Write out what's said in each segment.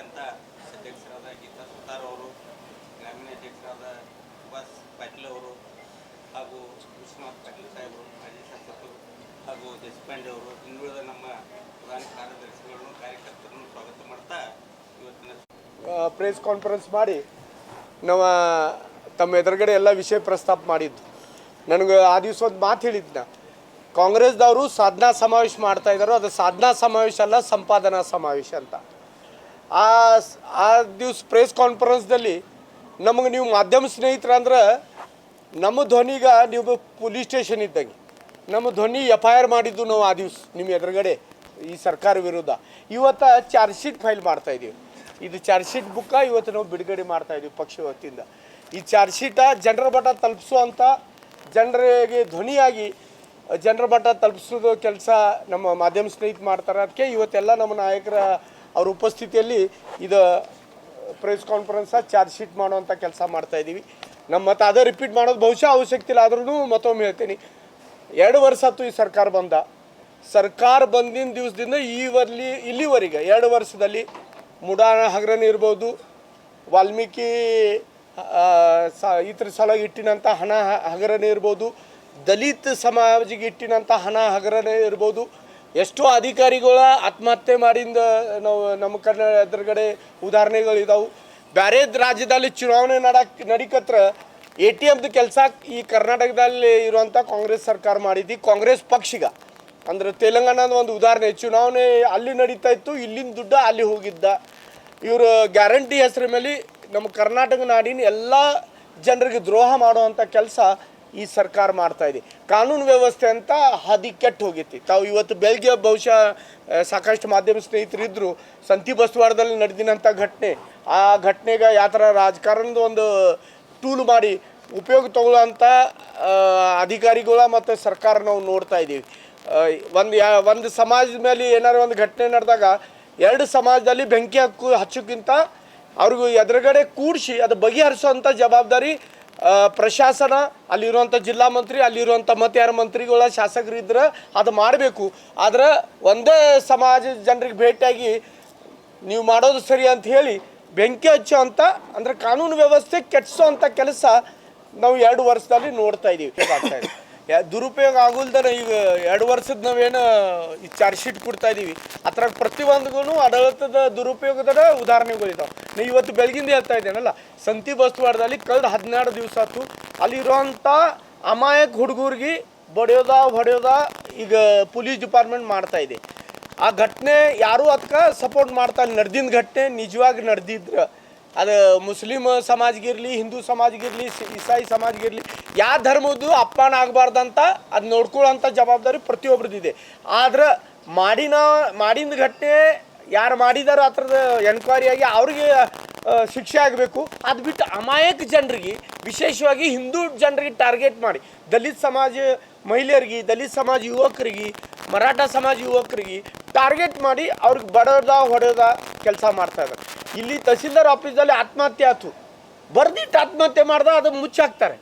ಅಂತ ಅಧ್ಯಕ್ಷರಾದ ಗೀತಾ ಸುತಾರ್ ಅವರು ಗ್ರಾಮೀಣ ಅಧ್ಯಕ್ಷರಾದ ಸುಭಾಷ್ ಪಾಟೀಲ್ ಅವರು ಹಾಗೂ ವಿಶ್ವನಾಥ್ ಪಾಟೀಲ್ ಸಾಹೇಬರು ಮಾಜಿ ಶಾಸಕರು ಹಾಗೂ ದೇಶಪಾಂಡೆ ಅವರು ಇನ್ನುಳಿದ ನಮ್ಮ ಪ್ರಧಾನ ಕಾರ್ಯದರ್ಶಿಗಳನ್ನು ಕಾರ್ಯಕರ್ತರನ್ನು ಸ್ವಾಗತ ಮಾಡ್ತಾ ಪ್ರೆಸ್ ಕಾನ್ಫರೆನ್ಸ್ ಮಾಡಿ ನಾವು ತಮ್ಮ ಎದುರುಗಡೆ ಎಲ್ಲ ವಿಷಯ ಪ್ರಸ್ತಾಪ ಮಾಡಿದ್ದು. ನನಗೆ ಆ ದಿವಸ ಒಂದು ಮಾತು ಹೇಳಿದ್ನ ಕಾಂಗ್ರೆಸ್ದವರು ಸಾಧನಾ ಸಮಾವೇಶ ಮಾಡ್ತಾ ಇದ್ದಾರೋ ಅದು ಸಾಧನಾ ಸಮಾವೇಶ ಅಲ್ಲ, ಸಂಪಾದನಾ ಸಮಾವೇಶ ಅಂತ. ಆ ಆ ದಿವಸ ಪ್ರೆಸ್ ಕಾನ್ಫರೆನ್ಸ್ದಲ್ಲಿ ನಮಗೆ ನೀವು ಮಾಧ್ಯಮ ಸ್ನೇಹಿತರಂದ್ರೆ ನಮ್ಮ ಧ್ವನಿಗ ನೀವು ಪೊಲೀಸ್ ಸ್ಟೇಷನ್ ಇದ್ದಂಗೆ. ನಮ್ಮ ಧ್ವನಿ ಎಫ್ ಐ ಆರ್ ಮಾಡಿದ್ದು ನಾವು ಆ ದಿವಸ ನಿಮ್ಮ ಎದುರುಗಡೆ ಈ ಸರ್ಕಾರ ವಿರುದ್ಧ. ಇವತ್ತು ಚಾರ್ಜ್ ಶೀಟ್ ಫೈಲ್ ಮಾಡ್ತಾ ಇದ್ದೀವಿ ಇದು ಚಾರ್ಜ್ ಶೀಟ್ ಬುಕ್ಕ ಇವತ್ತು ನಾವು ಬಿಡುಗಡೆ ಮಾಡ್ತಾ ಇದೀವಿ ಪಕ್ಷ ವತಿಯಿಂದ ಈ ಚಾರ್ಜ್ ಶೀಟ ಜನರ ಮಟ್ಟ ತಲುಪಿಸುವಂಥ ಜನರಿಗೆ ಧ್ವನಿಯಾಗಿ ಜನರ ಮಟ್ಟ ತಲುಪಿಸೋದು ಕೆಲಸ ನಮ್ಮ ಮಾಧ್ಯಮ ಸ್ನೇಹಿತ ಮಾಡ್ತಾರೆ. ಅದಕ್ಕೆ ಇವತ್ತೆಲ್ಲ ನಮ್ಮ ನಾಯಕರ, ಅವ್ರ ಉಪಸ್ಥಿತಿಯಲ್ಲಿ ಇದು ಪ್ರೆಸ್ ಕಾನ್ಫರೆನ್ಸ ಚಾರ್ಜ್ ಶೀಟ್ ಮಾಡುವಂಥ ಕೆಲಸ ಮಾಡ್ತಾ ಇದ್ದೀವಿ ನಮ್ಮ ಮತ್ತೆ ಅದೇ ರಿಪೀಟ್ ಮಾಡೋದು ಬಹುಶಃ ಅವಶ್ಯಕತೆ ಇಲ್ಲ ಆದ್ರೂ ಮತ್ತೊಮ್ಮೆ ಹೇಳ್ತೀನಿ. ಎರಡು ವರ್ಷ ಆಯ್ತು ಈ ಸರ್ಕಾರ ಬಂದ. ಸರ್ಕಾರ ಬಂದಿನ ದಿವಸದಿಂದ ಈವರ್ಲಿ, ಇಲ್ಲಿವರೆಗೆ ಎರಡು ವರ್ಷದಲ್ಲಿ ಮುಡಾಣ ಹಗರಣ ಇರ್ಬೋದು, ವಾಲ್ಮೀಕಿ ಸ, ಇತರ ಸಲುವಾಗಿ ಇಟ್ಟಿನಂಥ ಹಣ ಹಗರಣ ಇರ್ಬೋದು, ದಲಿತ ಸಮಾಜಿಗೆ ಇಟ್ಟಿನಂಥ ಹಣ ಹಗರಣ ಇರ್ಬೋದು, ಎಷ್ಟೋ ಅಧಿಕಾರಿಗಳ ಆತ್ಮಹತ್ಯೆ ಮಾಡಿಂದ ನಾವು ನಮ್ಮ ಕನ್ನಡ ಎದುರುಗಡೆ ಉದಾಹರಣೆಗಳಿದಾವೆ. ಬೇರೆ ರಾಜ್ಯದಲ್ಲಿ ಚುನಾವಣೆ ನಡಕ್, ನಡಿಕತ್ರ ಎ ಟಿ ಎಮ್ದು ಕೆಲಸ ಈ ಕರ್ನಾಟಕದಲ್ಲಿ ಇರುವಂಥ ಕಾಂಗ್ರೆಸ್ ಸರ್ಕಾರ ಮಾಡಿದ್ದು, ಕಾಂಗ್ರೆಸ್ ಪಕ್ಷಿಗ. ಅಂದ್ರೆ ತೆಲಂಗಾಣದ ಒಂದು ಉದಾಹರಣೆ ಚುನಾವಣೆ ಅಲ್ಲಿ ನಡೀತಾ ಇತ್ತು ಇಲ್ಲಿನ ದುಡ್ಡು ಅಲ್ಲಿ ಹೋಗಿದ್ದ. ಇವರು ಗ್ಯಾರಂಟಿ ಹೆಸರ ಮೇಲೆ ನಮ್ಮ ಕರ್ನಾಟಕ ನಾಡಿನ ಎಲ್ಲ ಜನರಿಗೆ ದ್ರೋಹ ಮಾಡುವಂಥ ಕೆಲಸ ಈ ಸರ್ಕಾರ ಮಾಡ್ತಾ ಇದೆ. ಕಾನೂನು ವ್ಯವಸ್ಥೆ ಅಂತ ಹದಿ ಕೆಟ್ಟು ಹೋಗೈತಿ. ತಾವು ಇವತ್ತು ಬೆಳಗ್ಗೆ ಬಹುಶಃ ಸಾಕಷ್ಟು ಮಾಧ್ಯಮ ಸ್ನೇಹಿತರಿದ್ದರು ಸಂತಿ ಬಸ್ವಾಡದಲ್ಲಿ ನಡೆದಿನಂಥ ಘಟನೆ. ಆ ಘಟನೆಗೆ ಯಾವ ಥರ ರಾಜಕಾರಣದ ಒಂದು ಟೂಲ್ ಮಾಡಿ ಉಪಯೋಗ ತಗೊಳ್ಳೋಂಥ ಆ, ಅಧಿಕಾರಿಗಳ ಮತ್ತು ಸರ್ಕಾರ ನಾವು ನೋಡ್ತಾ ಇದ್ದೀವಿ. ಒಂದು ಒಂದು ಸಮಾಜದ ಮೇಲೆ ಏನಾದ್ರು ಒಂದು ಘಟನೆ ನಡೆದಾಗ ಎರಡು ಸಮಾಜದಲ್ಲಿ ಬೆಂಕಿ ಹಕ್ಕು ಹಚ್ಚೋಕ್ಕಿಂತ ಅವ್ರಿಗೂ ಎದುರುಗಡೆ ಕೂಡಿಸಿ ಅದು ಬಗೆಹರಿಸುವಂಥ ಜವಾಬ್ದಾರಿ ಪ್ರಶಾಸನ, ಅಲ್ಲಿರುವಂಥ ಜಿಲ್ಲಾ ಮಂತ್ರಿ, ಅಲ್ಲಿರುವಂಥ ಮತ್ತಾರ ಮಂತ್ರಿಗಳ ಶಾಸಕರು ಇದ್ರೆ ಅದು ಮಾಡಬೇಕು. ಆದ್ರೆ ಒಂದೇ ಸಮಾಜದ ಜನರಿಗೆ ಭೇಟಿಯಾಗಿ ನೀವು ಮಾಡೋದು ಸರಿ ಅಂತ ಹೇಳಿ ಬೆಂಕಿ ಹಚ್ಚೋ ಅಂತ ಅಂದ್ರೆ ಕಾನೂನು ವ್ಯವಸ್ಥೆ ಕೆಟ್ಟಿಸೋ ಅಂಥ ಕೆಲಸ ನಾವು ಎರಡು ವರ್ಷದಲ್ಲಿ ನೋಡ್ತಾ ಇದ್ದೀವಿ. ಯಾ- ದುರುಪಯೋಗ ಆಗುಲ್ದನ ಈಗ ಎರಡು ವರ್ಷದ ನಾವೇನು ಈ ಚಾರ್ಜ್ ಶೀಟ್ ಕೊಡ್ತಾ ಇದ್ದೀವಿ ಅದ್ರಾಗ ಪ್ರತಿಯೊಂದಿಗೂ ಆಡಳಿತದ ದುರುಪಯೋಗದ ಉದಾಹರಣೆಗಳಿದಾವೆ ನಾ ಇವತ್ತು ಬೆಳಗಿಂದ ಹೇಳ್ತಾ ಇದ್ದೇನಲ್ಲ, ಸಂತಿ ಬಸ್ವಾಡದಲ್ಲಿ ಕಳೆದ ಹದಿನಾರು ದಿವಸ ಆಯ್ತು ಅಲ್ಲಿರುವಂಥ ಅಮಾಯಕ ಹುಡುಗರಿಗೆ ಬಡಿಯೋದ, ಹೊಡೆಯೋದ ಈಗ ಪೊಲೀಸ್ ಡಿಪಾರ್ಟ್ಮೆಂಟ್ ಮಾಡ್ತಾ ಇದೆ. ಆ ಘಟನೆ ಯಾರೂ ಅದಕ್ಕೆ ಸಪೋರ್ಟ್ ಮಾಡ್ತಾ ನಡೆದಿದ್ದ ಘಟನೆ ನಿಜವಾಗಿ ನಡೆದಿದ್ರೆ. ಅದು ಮುಸ್ಲಿಮ್ ಸಮಾಜಗಿರಲಿ ಹಿಂದೂ ಸಮಾಜಗಿರಲಿ ಇಸಾಯಿ ಸಮಾಜಗಿರಲಿ ಯಾವ ಧರ್ಮದ್ದು ಅಪ್ಪಾನ ಆಗಬಾರ್ದಂತ ಅದು ನೋಡ್ಕೊಳ್ಳೋಂಥ ಜವಾಬ್ದಾರಿ ಪ್ರತಿಯೊಬ್ರದ್ದಿದೆ ಆದ್ರೆ ಮಾಡಿನ, ಮಾಡಿದ ಘಟನೆ ಯಾರು ಮಾಡಿದಾರೋ ಆ ಎನ್ಕ್ವೈರಿ ಆಗಿ ಅವ್ರಿಗೆ ಶಿಕ್ಷೆ ಆಗಬೇಕು. ಅದು ಬಿಟ್ಟು ಅಮಾಯಕ ಜನರಿಗೆ, ವಿಶೇಷವಾಗಿ ಹಿಂದೂ ಜನರಿಗೆ ಟಾರ್ಗೆಟ್ ಮಾಡಿ. ದಲಿತ ಸಮಾಜ ಮಹಿಳೆಯರಿಗೆ, ದಲಿತ ಸಮಾಜ ಯುವಕರಿಗೆ, ಮರಾಠ ಸಮಾಜ ಯುವಕರಿಗೆ ಟಾರ್ಗೆಟ್ ಮಾಡಿ ಅವ್ರಿಗೆ ಬಡೋದ ಹೊಡೆಯೋದ ಕೆಲಸ ಮಾಡ್ತಾ ಇದ್ದಾರೆ ಇಲ್ಲಿ ತಹಸೀಲ್ದಾರ್ ಆಫೀಸಲ್ಲಿ ಆತ್ಮಹತ್ಯೆ ಆಯ್ತು. ಬರ್ದಿಟ್ಟು ಆತ್ಮಹತ್ಯೆ ಮಾಡ್ದ, ಅದು ಮುಚ್ಚಾಕ್ತಾರೆ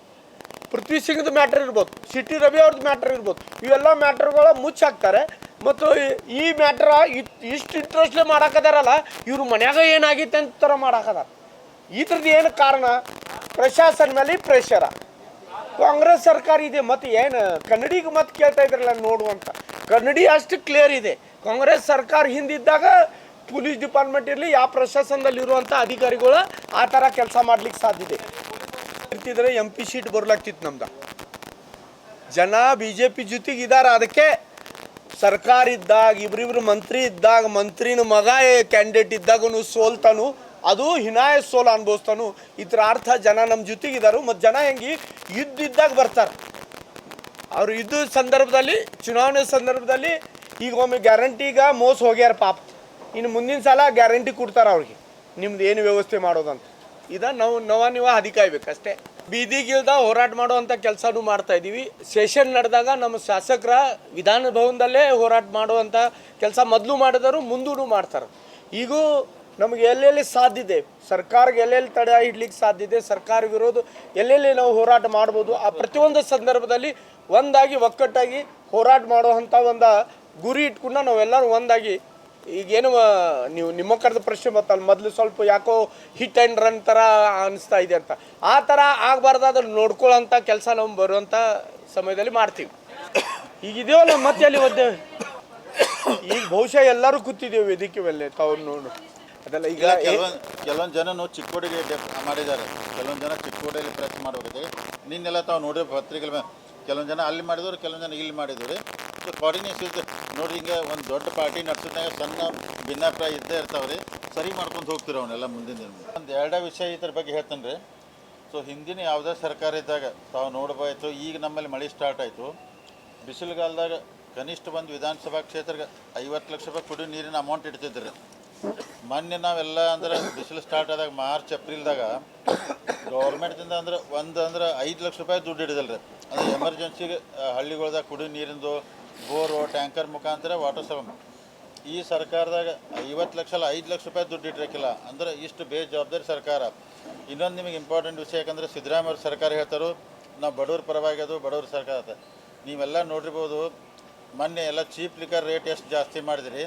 ಪೃಥ್ವಿ ಸಿಂಗ್ದು ಮ್ಯಾಟ್ರ್ ಇರ್ಬೋದು, ಸಿಟಿ ರವಿ ಅವ್ರದ್ದು ಮ್ಯಾಟ್ರ್ ಇರ್ಬೋದು, ಇವೆಲ್ಲ ಮ್ಯಾಟ್ರ್ಗಳ ಮುಚ್ಚಾಕ್ತಾರೆ ಮತ್ತು ಈ- ಮ್ಯಾಟ್ರ ಇಷ್ಟು ಇಂಟ್ರೆಸ್ಟ್ಲೆ ಮಾಡಾಕದಾರಲ್ಲ ಇವ್ರ ಮನ್ಯಾಗ ಏನಾಗಿತ್ತು ಅಂತ ಥರ ಮಾಡಾಕದಾರ ಈ ಥರದ್ದು ಏನು ಕಾರಣ? ಪ್ರಶಾಸನ ಮೇಲೆ ಪ್ರೆಷರ ಕಾಂಗ್ರೆಸ್ ಸರ್ಕಾರ ಇದೆ ಮತ್ತು ಏನು ಕನ್ನಡಿಗೆ ಮತ್ತೆ ಕೇಳ್ತಾ ಇದ್ರಲ್ಲ ನೋಡುವಂಥ ಕನ್ನಡಿ ಅಷ್ಟು ಕ್ಲಿಯರ್ ಇದೆ. ಕಾಂಗ್ರೆಸ್ ಸರ್ಕಾರ ಹಿಂದಿದ್ದಾಗ ಪೊಲೀಸ್ ಡಿಪಾರ್ಟ್ಮೆಂಟ್ ಇರಲಿ, ಯಾವ ಪ್ರಶಾಸನದಲ್ಲಿರುವಂಥ ಅಧಿಕಾರಿಗಳು ಆ ಥರ ಕೆಲಸ ಮಾಡ್ಲಿಕ್ಕೆ ಸಾಧ್ಯತೆ ಇರ್ತಿದ್ರೆ ಎಂ ಪಿ ಸೀಟ್ ಬರ್ಲಾಗ್ತಿತ್ತು ನಮ್ದು ಜನ ಬಿ ಜೆ ಪಿ ಜೊತೆಗೆ ಇದ್ದಾರೆ ಅದಕ್ಕೆ ಸರ್ಕಾರ ಇದ್ದಾಗ, ಇಬ್ರಿಬ್ರು ಮಂತ್ರಿ ಇದ್ದಾಗ, ಮಂತ್ರಿನ ಮಗ ಕ್ಯಾಂಡಿಡೇಟ್ ಇದ್ದಾಗನು ಸೋಲ್ತಾನು. ಅದು ಹಿನಾಯ ಸೋಲು ಅನುಭವಿಸ್ತಾನು. ಇದ್ರ ಅರ್ಥ ಜನ ನಮ್ಮ ಜೊತೆಗಿದ್ದಾರೆ ಮತ್ತು ಜನ ಹೆಂಗೆ ಇದ್ದಿದ್ದಾಗ ಬರ್ತಾರೆ. ಅವರು ಇದ್ದ ಸಂದರ್ಭದಲ್ಲಿ, ಚುನಾವಣೆ ಸಂದರ್ಭದಲ್ಲಿ ಈಗ ಒಮ್ಮೆ ಗ್ಯಾರಂಟಿಗ ಮೋಸ ಹೋಗ್ಯಾರ ಪಾಪ. ಇನ್ನು ಮುಂದಿನ ಸಲ ಗ್ಯಾರಂಟಿ ಕೊಡ್ತಾರ ಅವ್ರಿಗೆ. ನಿಮ್ದು ಏನು ವ್ಯವಸ್ಥೆ ಮಾಡೋದಂತ. ಇದ ನಾವು ನವ ಕಾಯ್ಬೇಕು ಅಷ್ಟೇ. ಬೀದಿಗಿಲ್ದ ಹೋರಾಟ ಮಾಡುವಂಥ ಕೆಲಸನೂ ಮಾಡ್ತಾ ಇದ್ದೀವಿ ಸೆಷನ್ ನಡೆದಾಗ ನಮ್ಮ ಶಾಸಕರ ವಿಧಾನ ಭವನದಲ್ಲೇ ಹೋರಾಟ ಮಾಡುವಂಥ ಕೆಲಸ ಮೊದಲು ಮಾಡಿದರು ಮುಂದೂ ಮಾಡ್ತಾರೆ. ಈಗೂ ನಮಗೆ ಎಲ್ಲೆಲ್ಲಿ ಸಾಧ್ಯ ಇದೆ ಸರ್ಕಾರಕ್ಕೆ ಎಲ್ಲೆಲ್ಲಿ ತಡೆ ಇಡ್ಲಿಕ್ಕೆ ಸಾಧ್ಯ ಇದೆ, ಸರ್ಕಾರ ವಿರೋಧ ಎಲ್ಲೆಲ್ಲಿ ನಾವು ಹೋರಾಟ ಮಾಡ್ಬೋದು, ಆ ಪ್ರತಿಯೊಂದು ಸಂದರ್ಭದಲ್ಲಿ ಒಂದಾಗಿ ಒಕ್ಕಟ್ಟಾಗಿ ಹೋರಾಟ ಮಾಡುವಂಥ ಒಂದು ಗುರಿ ಇಟ್ಕೊಂಡು ನಾವೆಲ್ಲರೂ ಒಂದಾಗಿ ಈಗೇನು ಏನು ನೀವು ನಿಮ್ಮ ಕರೆದ ಪ್ರಶ್ನೆ ಬರ್ತಲ್ಲ ಮೊದಲು ಸ್ವಲ್ಪ ಯಾಕೋ ಹಿಟ್ ಆ್ಯಂಡ್ ರನ್ ಥರ ಅನಿಸ್ತಾ ಇದೆ ಅಂತ. ಆ ಥರ ಆಗಬಾರ್ದು ಅದನ್ನು ನೋಡ್ಕೊಳ್ಳೋಂಥ ಕೆಲಸ ನಾವು ಬರುವಂಥ ಸಮಯದಲ್ಲಿ ಮಾಡ್ತೀವಿ. ಈಗ ಇದೆಯಲ್ಲ ಮತ್ತೆ ಅಲ್ಲಿ ಒದ್ದೆ. ಈಗ ಬಹುಶಃ ಎಲ್ಲರೂ ಕೂತಿದ್ದೇವೆ ವೇದಿಕೆ ಮೇಲೆ ತಾವು ನೋಡು. ಅದೆಲ್ಲ ಈಗ ಕೆಲವೊಂದು ಜನನು ಚಿಕ್ಕೋಡಿಗೆ ಮಾಡಿದ್ದಾರೆ. ಕೆಲವೊಂದು ಜನ ಚಿಕ್ಕೋಡಿಯಲ್ಲಿ ಪ್ರೆಸ್ ಮಾಡೋಗಿದೆ ನಿನ್ನೆಲ್ಲ ತಾವು ನೋಡಿದ್ರೆ ಪತ್ರಿಕೆ ಕೆಲವೊಂದು ಜನ ಅಲ್ಲಿ ಮಾಡಿದವರು ಕೆಲವೊಂದು ಜನ ಇಲ್ಲಿ ಮಾಡಿದವರು ಸೊ ಕೋಆರ್ಡಿನೇಷನ್ ನೋಡ್ರಿ ಹಿಂಗೆ ಒಂದು ದೊಡ್ಡ ಪಾರ್ಟಿ ನಡೆಸಿದಾಗ ಸಣ್ಣ ಭಿನ್ನಾಭಿಪ್ರಾಯ ಇದ್ದೇ ಇರ್ತಾವ್ರಿ. ಸರಿ ಮಾಡ್ಕೊಂಡು ಹೋಗ್ತೀವಿ ಅವನ್ನೆಲ್ಲ ಮುಂದಿನ ದಿನ ಒಂದು ಎರಡೇ ವಿಷಯ ಇದ್ರ ಬಗ್ಗೆ ಹೇಳ್ತೇನೆ ರೀ ಸೊ ಹಿಂದಿನ ಯಾವುದೇ ಸರ್ಕಾರ ಇದ್ದಾಗ ತಾವು ನೋಡ್ಬೋಯ್ತು ಈಗ ನಮ್ಮಲ್ಲಿ ಮಳೆ ಸ್ಟಾರ್ಟ್ ಆಯಿತು. ಬಿಸಿಲುಗಾಲದಾಗ ಕನಿಷ್ಠ ಒಂದು ವಿಧಾನಸಭಾ ಕ್ಷೇತ್ರಕ್ಕೆ ಐವತ್ತು ಲಕ್ಷ ರೂಪಾಯಿ ಕುಡಿಯೋ ನೀರಿನ ಅಮೌಂಟ್ ಇಡ್ತಿದ್ರು. ಮೊನ್ನೆ ನಾವೆಲ್ಲ ಅಂದ್ರೆ ಬಿಸಿಲು ಸ್ಟಾರ್ಟ್ ಆದಾಗ ಮಾರ್ಚ್, ಏಪ್ರಿಲ್ದಾಗ ಗೌರ್ಮೆಂಟ್ದಿಂದ ಅಂದ್ರೆ ಒಂದು ಅಂದ್ರೆ ಐದು ಲಕ್ಷ ರೂಪಾಯಿ ದುಡ್ಡು ಹಿಡಿದಲ್ರಿ. ಅಂದ್ರೆ ಎಮರ್ಜೆನ್ಸಿಗೆ ಹಳ್ಳಿಗಳ್ದಾಗ ಕುಡಿಯೋ ನೀರಿಂದು ಬೋರು ಟ್ಯಾಂಕರ್ ಮುಖಾಂತರ ವಾಟರ್ ಸಪ್ ಈ ಸರ್ಕಾರದಾಗ ಐವತ್ತು ಲಕ್ಷ ಅಲ್ಲ, ಐದು ಲಕ್ಷ ರೂಪಾಯಿ ದುಡ್ಡು ಇಟ್ಟಿರಕ್ಕಿಲ್ಲ ಅಂದ್ರೆ ಇಷ್ಟು ಬೇಜವಾಬ್ದಾರಿ ಸರ್ಕಾರ. ಇನ್ನೊಂದು ನಿಮಗೆ ಇಂಪಾರ್ಟೆಂಟ್ ವಿಷಯ ಯಾಕಂದ್ರೆ ಸಿದ್ದರಾಮಯ್ಯ ಸರ್ಕಾರ ಹೇಳ್ತಾರೋ, ನಾವು ಬಡವ್ರ ಪರವಾಗಿ ಅದು, ಬಡವ್ರ ಸರ್ಕಾರ ಅದ. ನೀವೆಲ್ಲ ನೋಡಿರ್ಬೋದು, ಮೊನ್ನೆ ಎಲ್ಲ ಚೀಪ್ ಲಿಕ್ಕರ್ ರೇಟ್ ಎಷ್ಟು ಜಾಸ್ತಿ ಮಾಡಿದ್ರಿ.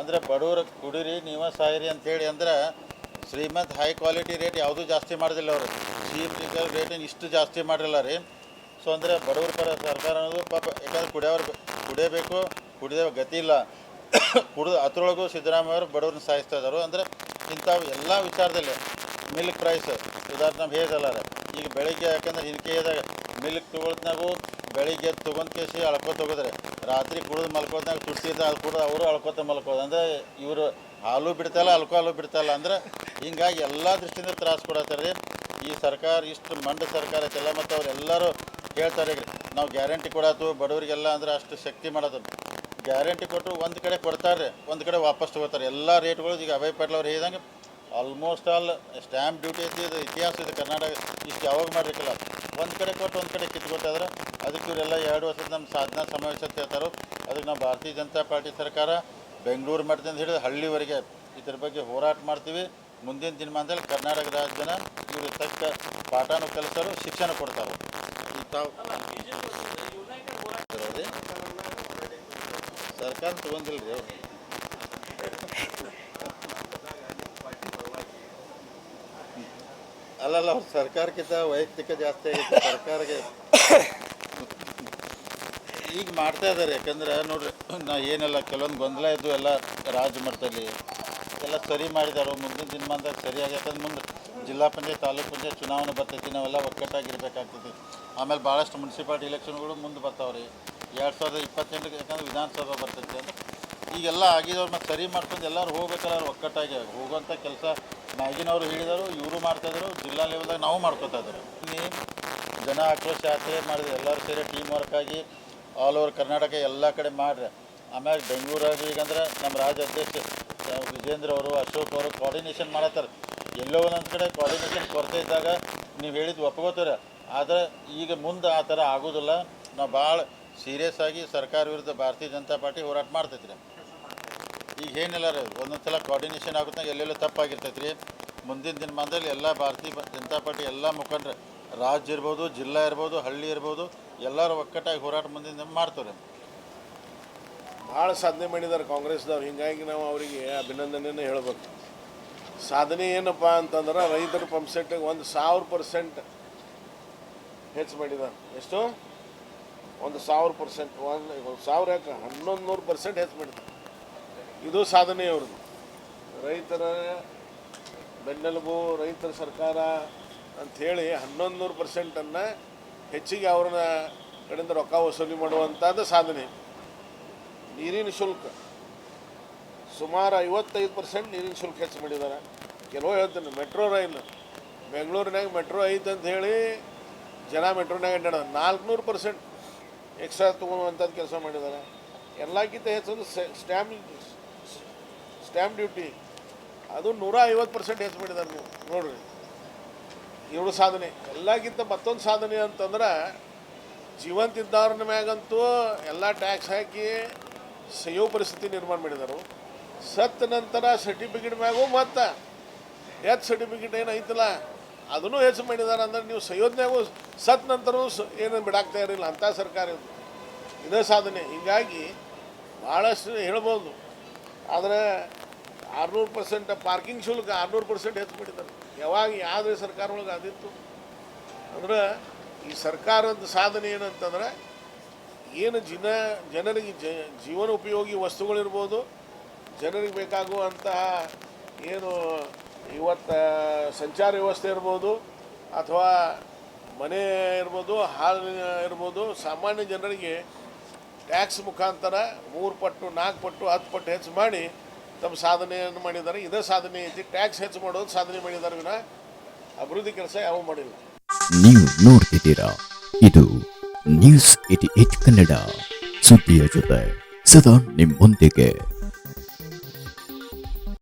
ಅಂದ್ರೆ ಬಡವ್ರ ಕುಡೀರಿ, ನೀವ ಸಾಯಿರಿ ಅಂತೇಳಿ ಅಂದ್ರೆ ಶ್ರೀಮಂತ್ ಹೈ ಕ್ವಾಲಿಟಿ ರೇಟ್ ಯಾವುದೂ ಜಾಸ್ತಿ ಮಾಡಿದಿಲ್ಲ ಅವರು. ಚೀಪ್ ಲಿಕ್ಕರ್ ರೇಟ್ ಇಷ್ಟು ಜಾಸ್ತಿ ಮಾಡಿರಲ್ಲ ರೀ. ಸೊ ಅಂದರೆ ಬಡವ್ರ ಪರ ಸರ್ಕಾರ ಅನ್ನೋದು ಪಾಪ, ಯಾಕಂದ್ರೆ ಕುಡಿಯೋರು ಕುಡಿಯಬೇಕು ಕುಡಿದ ಗತಿ ಇಲ್ಲ. ಕುಡಿದು ಅದ್ರೊಳಗೂ ಸಿದ್ದರಾಮಯ್ಯವರು ಬಡವ್ರನ್ನ ಸಾಯಿಸ್ತಾ ಇದ್ದಾರೆ ಅಂದರೆ ಇಂಥವು ಎಲ್ಲ ವಿಚಾರದಲ್ಲಿ ಮಿಲ್ಕ್ ಪ್ರೈಸ್ ಉದಾಹರಣೆ ನಾವು ಹೇಳಿದಲ್ಲ ರೀ. ಈಗ ಬೆಳಿಗ್ಗೆ ಯಾಕಂದ್ರೆ ಹಿನ್ಕೆದಾಗ ಮಿಲ್ಕ್ ತೊಗೊಳ್ತಾಗೂ ಬೆಳಿಗ್ಗೆ ತೊಗೊಂಡು ಕೇಸಿ ಅಳ್ಕೊತ ಹೋಗಿದ್ರೆ, ರಾತ್ರಿ ಕುಡಿದು ಮಲ್ಕೋದಾಗ ತುಟ್ಟಿದ ಅದು ಕುಡಿದು ಅವರು ಅಳ್ಕೊತ ಮಲ್ಕೋದು. ಅಂದರೆ ಇವರು ಹಾಲು ಬಿಡ್ತಾಯಿಲ್ಲ ಅಲ್ಕೋಹಾಲು ಬಿಡ್ತಾಯಿಲ್ಲ ಅಂದ್ರೆ ಹಿಂಗಾಗಿ ಎಲ್ಲ ದೃಷ್ಟಿಯಿಂದ ತ್ರಾಸ ಕೊಡತ್ತಾರೆ ಈ ಸರ್ಕಾರ ಇಷ್ಟು ಮಂಡ ಸರ್ಕಾರ ಐತೆಲ್ಲ ಮತ್ತು ಅವರೆಲ್ಲರೂ ಹೇಳ್ತಾರೆ ಈಗ ನಾವು ಗ್ಯಾರಂಟಿ ಕೊಡೋದು ಬಡವರಿಗೆಲ್ಲ ಅಂದ್ರೆ ಅಷ್ಟು ಶಕ್ತಿ ಮಾಡೋದು. ಗ್ಯಾರಂಟಿ ಕೊಟ್ಟರು ಒಂದು ಕಡೆ ಕೊಡ್ತಾರೆ ಒಂದು ಕಡೆ ವಾಪಸ್ ತಗೋತಾರೆ. ಎಲ್ಲ ರೇಟ್ಗಳು ಈಗ ಅಭಯ್ ಪಾಟೀಲ್ ಅವ್ರು ಹೇಳಿದಂಗೆ ಆಲ್ಮೋಸ್ಟ್ ಆಲ್ ಸ್ಟ್ಯಾಂಪ್ ಡ್ಯೂಟಿ ಐತಿ, ಇದು ಇತಿಹಾಸ ಇದೆ ಕರ್ನಾಟಕ. ಇಷ್ಟು ಯಾವಾಗ ಮಾಡಿರಲಿಲ್ಲ ಒಂದು ಕಡೆ ಕೊಟ್ಟು ಒಂದು ಕಡೆ ಕಿತ್ಕೊಟ್ಟಿದ್ರೆ ಅದಕ್ಕೆ ಇವರೆಲ್ಲ ಎರಡು ವರ್ಷದ ನಮ್ಮ ಸಾಧನಾ ಸಮಾವೇಶ ಅಂತ ಅದಕ್ಕೆ ನಾವು ಭಾರತೀಯ ಜನತಾ ಪಾರ್ಟಿ ಸರ್ಕಾರ ಬೆಂಗಳೂರು ಮಟ್ಟದಿಂದ ಹಿಡಿದು ಹಳ್ಳಿವರೆಗೆ ಇದ್ರ ಬಗ್ಗೆ ಹೋರಾಟ ಮಾಡ್ತೀವಿ. ಮುಂದಿನ ದಿನಮಾನದಲ್ಲಿ ಕರ್ನಾಟಕ ರಾಜ್ಯನ ಇವರು ತಕ್ಕ ಪಾಠನೂ ಕಲಿಸೋರು, ಶಿಕ್ಷಣ ಕೊಡ್ತಾರೆ. ತಾವು ಸರ್ಕಾರ ತಗೊಂಡಿಲ್ಲ ರೀ ಅವ್ರು. ಅಲ್ಲಲ್ಲ, ಅವ್ರು ಸರ್ಕಾರಕ್ಕಿಂತ ವೈಯಕ್ತಿಕ ಜಾಸ್ತಿ ಆಗಿತ್ತು, ಸರ್ಕಾರಕ್ಕೆ ಈಗ ಮಾಡ್ತಾ ಇದ್ದಾರೆ ಯಾಕಂದ್ರೆ ನೋಡ್ರಿ, ನಾ ಏನೆಲ್ಲ ಕೆಲವೊಂದು ಗೊಂದಲ ಇದ್ದು ಎಲ್ಲ ರಾಜ ಮಟ್ಟದಲ್ಲಿ ಎಲ್ಲ ಸರಿ ಮಾಡಿದಾರೆ ಮುಂದಿನ ದಿನಮಾನದಾಗ ಸರಿಯಾಗಿ ಯಾಕಂದ್ರೆ ಮುಂದೆ ಜಿಲ್ಲಾ ಪಂಚಾಯತ್, ತಾಲೂಕು ಪಂಚಾಯತ್ ಚುನಾವಣೆ ಬರ್ತೈತಿ, ನಾವೆಲ್ಲ ಒಕ್ಕಟ್ಟಾಗಿರ್ಬೇಕಾಗ್ತೈತಿ. ಆಮೇಲೆ ಭಾಳಷ್ಟು ಮುನ್ಸಿಪಾಲ್ಟಿ ಇಲೆಕ್ಷನ್ಗಳು ಮುಂದೆ ಬರ್ತಾವೆ ರೀ ಎರಡು ಸಾವಿರದ ಇಪ್ಪತ್ತೆಂಟಕ್ಕೆ ಯಾಕಂದ್ರೆ ವಿಧಾನಸಭೆ ಬರ್ತೈತೆ ಅಂದ್ರೆ ಈಗೆಲ್ಲ ಆಗಿದವ್ರು ಮತ್ತು ಸರಿ ಮಾಡ್ಕೊಂಡು ಎಲ್ಲರೂ ಹೋಗ್ಬೇಕಲ್ಲ, ಅವ್ರು ಒಕ್ಕಟ್ಟಾಗಿ ಹೋಗುವಂಥ ಕೆಲಸ ಮ್ಯಾಗಿನವರು ಹೇಳಿದರು, ಇವರು ಮಾಡ್ತಾಯಿದ್ರು ಜಿಲ್ಲಾ ಲೆವೆಲ್ದಾಗ ನಾವು ಮಾಡ್ಕೋತಾ ಇದ್ದಾರೆ. ಇಲ್ಲಿ ಜನ ಆಕ್ರೋಶ ಯಾತ್ರೆ ಮಾಡಿದ್ರು ಎಲ್ಲರೂ ಸೇರಿ ಟೀಮ್ ವರ್ಕ್ ಆಗಿ ಆಲ್ ಓವರ್ ಕರ್ನಾಟಕ ಎಲ್ಲ ಕಡೆ ಮಾಡ್ರಿ. ಆಮೇಲೆ ಬೆಂಗಳೂರಾಗ ಈಗಂದ್ರೆ ನಮ್ಮ ರಾಜ್ಯ ಅಧ್ಯಕ್ಷ ವಿಜೇಂದ್ರ ಅವರು, ಅಶೋಕ್ ಅವರು ಕೋಆರ್ಡಿನೇಷನ್ ಮಾಡತ್ತಾರೆ. ಎಲ್ಲೋ ಒಂದೊಂದು ಕಡೆ ಕೋಆರ್ಡಿನೇಷನ್ ಕೊರತೆ ಇದ್ದಾಗ ನೀವು ಹೇಳಿದ್ದು ಒಪ್ಕೋತೀರ. ಆದರೆ ಈಗ ಮುಂದೆ ಆ ಥರ ಆಗೋದಿಲ್ಲ. ನಾವು ಭಾಳ ಸೀರಿಯಸ್ ಆಗಿ ಸರ್ಕಾರ ವಿರುದ್ಧ ಭಾರತೀಯ ಜನತಾ ಪಾರ್ಟಿ ಹೋರಾಟ ಮಾಡ್ತೈತಿ ಈಗ ಏನಿಲ್ಲ ರೀ ಒಂದೊಂದು ಸಲ ಕೋಆರ್ಡಿನೇಷನ್ ಆಗುತ್ತೆ ಎಲ್ಲೆಲ್ಲೋ ತಪ್ಪಾಗಿರ್ತೈತೆ ರೀ ಮುಂದಿನ ದಿನಮಾನದಲ್ಲಿ ಎಲ್ಲ ಭಾರತೀಯ ಜನತಾ ಪಾರ್ಟಿ ಎಲ್ಲ ಮುಖಂಡರು, ರಾಜ್ಯ ಇರ್ಬೋದು, ಜಿಲ್ಲಾ ಇರ್ಬೋದು, ಹಳ್ಳಿ ಇರ್ಬೋದು, ಎಲ್ಲರೂ ಒಕ್ಕಟ್ಟಾಗಿ ಹೋರಾಟ ಮುಂದಿನ ದಿನ ಮಾಡ್ತಾರೆ ಭಾಳ ಸಾಧನೆ ಮಾಡಿದ್ದಾರೆ ಕಾಂಗ್ರೆಸ್ದವ್ರು. ಹಿಂಗಾಗಿ ನಾವು ಅವರಿಗೆ ಅಭಿನಂದನೆಯನ್ನು ಹೇಳ್ಬೇಕು. ಸಾಧನೆ ಏನಪ್ಪ ಅಂತಂದ್ರೆ ರೈತರ ಪಂಪ್ ಸೆಟ್ಗೆ ಒಂದು ಸಾವಿರ ಪರ್ಸೆಂಟ್ ಹೆಚ್ಚು ಮಾಡಿದ್ದಾರೆ ಎಷ್ಟು? ಒಂದು ಸಾವಿರ ಪರ್ಸೆಂಟ್ ಒಂದು ಒಂದು ಸಾವಿರ ಯಾಕೆ? ಹನ್ನೊಂದು ನೂರು ಪರ್ಸೆಂಟ್ ಹೆಚ್ಚು ಮಾಡಿದೆ. ಇದು ಸಾಧನೆ ಅವ್ರದ್ದು ರೈತರ ಬೆನ್ನೆಲುಬು, ರೈತರ ಸರ್ಕಾರ ಅಂಥೇಳಿ ಹನ್ನೊಂದು ನೂರು ಪರ್ಸೆಂಟನ್ನು ಹೆಚ್ಚಿಗೆ ಅವ್ರನ್ನ ಕಡೆಯಿಂದ ರೊಕ್ಕ ವಸೂಲಿ ಮಾಡುವಂಥದ್ದು ಸಾಧನೆ. ನೀರಿನ ಶುಲ್ಕ. ಸುಮಾರು ಐವತ್ತೈದು ಪರ್ಸೆಂಟ್ ನೀರಿನ ಶುಲ್ಕ ಹೆಚ್ಚು ಮಾಡಿದ್ದಾರೆ. ಕೆಲವು ಹೇಳ್ತೀನಿ, ಮೆಟ್ರೋ ರೈಲು. ಬೆಂಗಳೂರಿನಾಗ ಮೆಟ್ರೋ ಐತೆ ಅಂತ ಹೇಳಿ ಜನ ಮೆಟ್ರೋನಾಗ ಅಡ್ಡಾಡೋದು. ನಾಲ್ಕುನೂರು ಪರ್ಸೆಂಟ್ ಎಕ್ಸ್ಟ್ರಾ ತೊಗೊಳುವಂಥದ್ದು ಕೆಲಸ ಮಾಡಿದ್ದಾರೆ. ಎಲ್ಲಕ್ಕಿಂತ ಹೆಚ್ಚು ಸ್ಟ್ಯಾಂಪ್ ಸ್ಟ್ಯಾಂಪ್ ಡ್ಯೂಟಿ ಅದು ನೂರ ಐವತ್ತು ಪರ್ಸೆಂಟ್ ಹೆಚ್ಚು ಮಾಡಿದ್ದಾರೆ ನೀವು. ನೋಡ್ರಿ. ಇವರು ಸಾಧನೆ. ಎಲ್ಲಕ್ಕಿಂತ ಮತ್ತೊಂದು ಸಾಧನೆ ಅಂತಂದ್ರೆ ಜೀವಂತ ಮ್ಯಾಗಂತೂ ಎಲ್ಲ ಟ್ಯಾಕ್ಸ್ ಹಾಕಿ ಸಯೋ ಪರಿಸ್ಥಿತಿ ನಿರ್ಮಾಣ ಮಾಡಿದರು. ಸತ್ತ ನಂತರ ಸರ್ಟಿಫಿಕೇಟ್ ಮ್ಯಾಗೂ ಮತ್ತು. ಡೆತ್ ಸರ್ಟಿಫಿಕೇಟ್ ಏನೈತಲ್ಲ ಅದನ್ನು ಹೆಚ್ಚು ಮಾಡಿದ್ದಾರೆ ಅಂದ್ರೆ ನೀವು ಸಂಯೋಜನೆಗೂ ಸತ್ ನಂತರ ಏನು ಬಿಡಾಕ್ತಾ ಇರಲಿಲ್ಲ. ಅಂಥ ಸರ್ಕಾರ ಇದು ಇದೇ ಸಾಧನೆ. ಹೀಗಾಗಿ ಭಾಳಷ್ಟು ಹೇಳ್ಬೋದು. ಆದರೆ ಆರುನೂರು ಪರ್ಸೆಂಟ್ ಪಾರ್ಕಿಂಗ್ ಶುಲ್ಕ ಆರುನೂರು ಪರ್ಸೆಂಟ್ ಹೆಚ್ಚು ಮಾಡಿದ್ದಾರೆ. ಯಾವಾಗ ಯಾವುದೇ ಸರ್ಕಾರ ಒಳಗೆ ಅದಿತ್ತು. ಅಂದ್ರೆ ಈ ಸರ್ಕಾರದ ಸಾಧನೆ ಏನಂತಂದ್ರೆ ಏನು ಜನ, ಜನರಿಗೆ ಜ ಜೀವನೋಪಯೋಗಿ ವಸ್ತುಗಳಿರ್ಬೋದು, ಜನರಿಗೆ ಬೇಕಾಗುವಂತಹ ಏನು ಇವತ್ತು ಸಂಚಾರ ವ್ಯವಸ್ಥೆ ಇರ್ಬೋದು ಅಥವಾ ಮನೆ ಇರ್ಬೋದು, ಹಾಲು ಇರ್ಬೋದು, ಸಾಮಾನ್ಯ ಜನರಿಗೆ ಟ್ಯಾಕ್ಸ್ ಮುಖಾಂತರ ಮೂರು ಪಟ್ಟು, ನಾಲ್ಕು ಪಟ್ಟು, ಹತ್ತು ಪಟ್ಟು ಹೆಚ್ಚು ಮಾಡಿ ತಮ್ಮ ಸಾಧನೆಯನ್ನು ಮಾಡಿದ್ದಾರೆ. ಇದೇ ಸಾಧನೆ ಐತಿ. ಟ್ಯಾಕ್ಸ್ ಹೆಚ್ಚು ಮಾಡೋದು ಸಾಧನೆ ಮಾಡಿದ್ದಾರೆ ವಿನ ಅಭಿವೃದ್ಧಿ ಕೆಲಸ ಯಾವ ಮಾಡಿಲ್ಲ. ನೀವು ನೋಡ್ತಿದ್ದೀರಾ? ಇದು ನ್ಯೂಸ್ ಏಟಿ ಏಟ್ ಕನ್ನಡ. ಸುದ್ದಿಯ ಜೊತೆ ಸದಾ ನಿಮ್ಮೊಂದಿಗೆ.